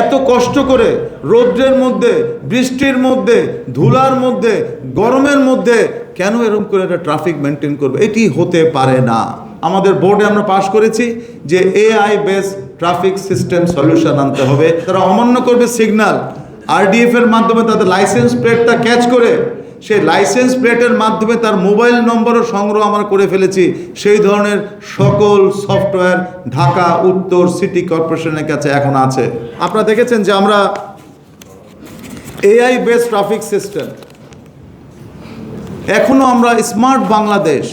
এত কষ্ট করে রৌদ্রের মধ্যে, বৃষ্টির মধ্যে, ধুলার মধ্যে, গরমের মধ্যে কেন এরকম করে একটা ট্রাফিক মেনটেন করবে? এটি হতে পারে না। আমাদের বোর্ডে আমরা পাশ করেছি যে AI base traffic system solution আনতে হবে। তারা অমান্য করবে সিগন্যাল আরডিএফ এর মাধ্যমে তাদের লাইসেন্স প্লেটটা ক্যাচ করে সেই লাইসেন্স প্লেটের মাধ্যমে তার মোবাইল নম্বরও সংগ্রহ আমরা করে ফেলেছি। সেই ধরনের সকল সফটওয়্যার ঢাকা, উত্তর সিটি কর্পোরেশনের কাছে এখন আছে। আপনারা দেখেছেন যে আমরা এআই বেস ট্রাফিক সিস্টেম এখনও আমরা স্মার্ট বাংলাদেশ।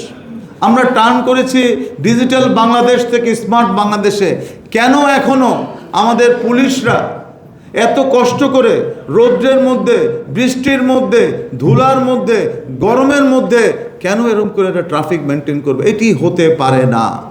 আমরা টার্ন করেছি ডিজিটাল বাংলাদেশ থেকে স্মার্ট বাংলাদেশে। কেন এখনও আমাদের পুলিশরা এত কষ্ট করে রৌদ্রের মধ্যে, বৃষ্টির মধ্যে, ধুলার মধ্যে, গরমের মধ্যে কেন এরকম করে একটা ট্রাফিক মেনটেন করবে? এটি হতে পারে না।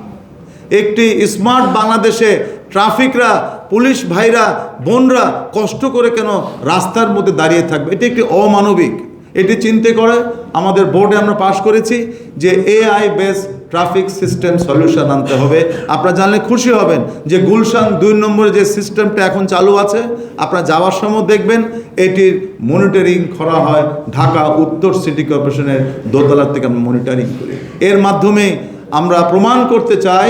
একটি স্মার্ট বাংলাদেশে ট্রাফিকরা পুলিশ ভাইরা, বোনরা কষ্ট করে কেন রাস্তার মধ্যে দাঁড়িয়ে থাকবে? এটি একটি অমানবিক। এটি চিন্তা করে, আমাদের বোর্ডে আমরা পাশ করেছি যে AI base traffic system solution আনতে হবে। আপনারা জানলে খুশি হবেন যে গুলশান দুই নম্বরে যে সিস্টেমটা এখন চালু আছে, আপনারা যাওয়ার সময় দেখবেন এটির মনিটরিং করা হয় ঢাকা উত্তর সিটি কর্পোরেশনের দোতলার থেকে আমরা মনিটরিং করি। এর মাধ্যমে আমরা প্রমাণ করতে চাই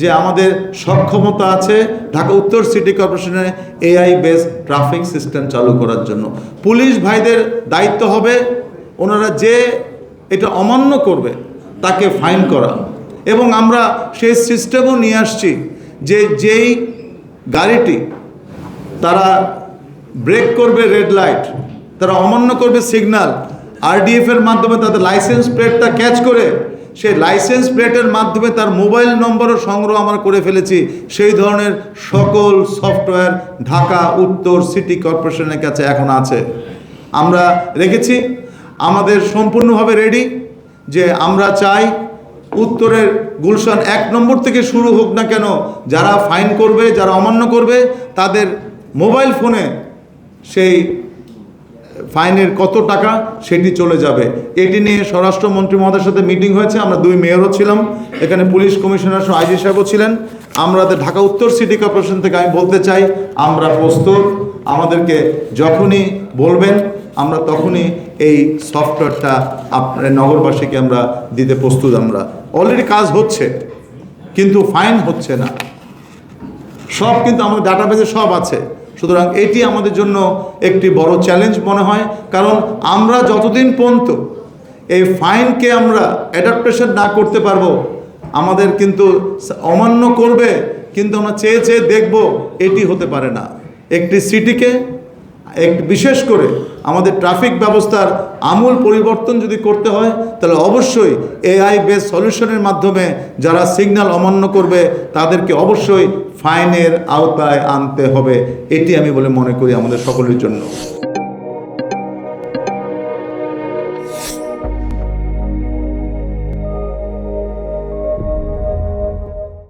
যে আমাদের সক্ষমতা আছে ঢাকা উত্তর সিটি কর্পোরেশনে এআই বেস ট্রাফিক সিস্টেম চালু করার জন্য। পুলিশ ভাইদের দায়িত্ব হবে, ওনারা যে এটা অমান্য করবে তাকে ফাইন করা। এবং আমরা সেই সিস্টেমও নিয়ে আসছি যে যেই গাড়িটি তারা ব্রেক করবে রেড লাইট তারা অমান্য করবে সিগন্যাল আরডিএফ এর মাধ্যমে তাদের লাইসেন্স প্লেটটা ক্যাচ করে, সেই লাইসেন্স প্লেটের মাধ্যমে তার মোবাইল নম্বরও সংগ্রহ আমরা করে ফেলেছি সেই ধরনের সকল সফটওয়্যার ঢাকা, উত্তর সিটি কর্পোরেশনের কাছে এখন আছে। আমরা রেখেছি, আমাদের সম্পূর্ণভাবে রেডি যে আমরা চাই উত্তরের গুলশান এক নম্বর থেকে শুরু হোক না কেন, যারা ফাইন করবে, যারা অমান্য করবে, তাদের মোবাইল ফোনে সেই ফাইনের কত টাকা সেটি চলে যাবে। এটি নিয়ে স্বরাষ্ট্রমন্ত্রী মহোদয়ের সাথে মিটিং হয়েছে। আমরা দুই মেয়রও ছিলাম। এখানে পুলিশ কমিশনার সহ আইজি সাহেবও ছিলেন। আমরা ঢাকা উত্তর সিটি কর্পোরেশন থেকে আমি বলতে চাই, আমরা প্রস্তুত। আমাদেরকে যখনই বলবেন, আমরা তখনই এই সফটওয়্যারটা আপনার নগরবাসীকে আমরা দিতে প্রস্তুত আমরা। অলরেডি কাজ হচ্ছে, কিন্তু ফাইন হচ্ছে না। সব কিন্তু আমাদের ডাটাবেজে সব আছে। সুতরাং এটি আমাদের জন্য একটি বড় চ্যালেঞ্জ মনে হয়, কারণ আমরা যতদিন পর্যন্ত এই ফাইনকে আমরা অ্যাডাপ্টেশন না করতে পারব, আমাদের কিন্তু অমান্য করবে, কিন্তু আমরা চেয়ে চেয়ে দেখব, এটি হতে পারে না। একটি সিটিকে এক বিশেষ করে আমাদের ট্রাফিক ব্যবস্থার আমূল পরিবর্তন যদি করতে হয়, তাহলে অবশ্যই এআই বেস সলিউশনের মাধ্যমে যারা সিগন্যাল অমান্য করবে, তাদেরকে অবশ্যই ফাইনের আওতায় আনতে হবে। এটি আমি বলে মনে করি আমাদের সকলের জন্য।